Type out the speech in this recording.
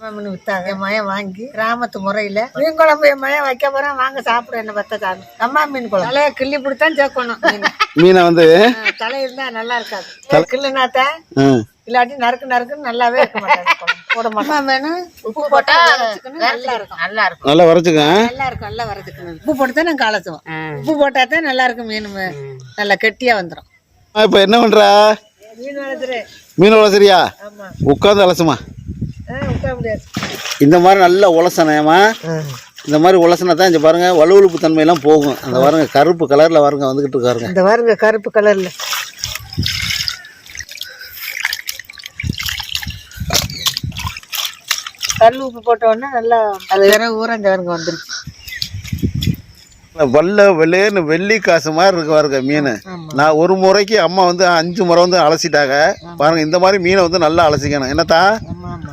மீன் வித்தாங்க. என் மயம் வாங்கி கிராமத்து முறையில. மீன் குழம்பு என் மயம் வைக்க போறேன். வாங்க சாப்பிட என்ன பத்த சாமி அம்மா மீன் குழம்பு. தலையை கிள்ளி பிடித்தான் சேர்க்கணும் மீன். வந்து தலை இருந்தா நல்லா இருக்காது. கிள்ளுனாத்தான் ம், இல்லாட்டி நறுக்கு நறுக்குன்னு நல்லாவே இருக்க மாட்டாங்க. போட மாட்டோம் வேணும் உப்பு போட்டா நல்லா இருக்கும். நல்லா இருக்கும். நல்லா வரைச்சுக்க நல்லா இருக்கும் நல்லா வரதுக்கு உப்பு போட்டு தான் நாங்கள் கலசுவோம் உப்பு போட்டா தான் நல்லா இருக்கும் மீன் நல்லா கெட்டியா வந்துடும் இப்போ என்ன பண்ற? மீன் வளர்த்துரு மீன் ஆமா. உட்காந்து அலசுமா. இந்த மாதிரி நல்லா உலசனேமா இந்த மாதிரி உலசனா தான் இங்கே பாருங்க வலுவழுப்பு தன்மையெல்லாம் போகும். அந்த பாருங்க கருப்பு கலரில் பாருங்க வந்துக்கிட்டு இருக்காருங்க. இந்த பாருங்க கருப்பு கலர்ல கல் உப்பு போட்ட உடனே நல்லா அது வேற ஊரம் இந்த பாருங்க வந்துருச்சு. வல்ல வெள்ளையன்னு வெள்ளி காசு மாதிரி இருக்கு பாருங்க மீன். நான் ஒரு முறைக்கு அம்மா வந்து அஞ்சு முறை வந்து அலசிட்டாங்க. பாருங்க இந்த மாதிரி மீனை வந்து நல்லா அலசிக்கணும். என்னத்தா?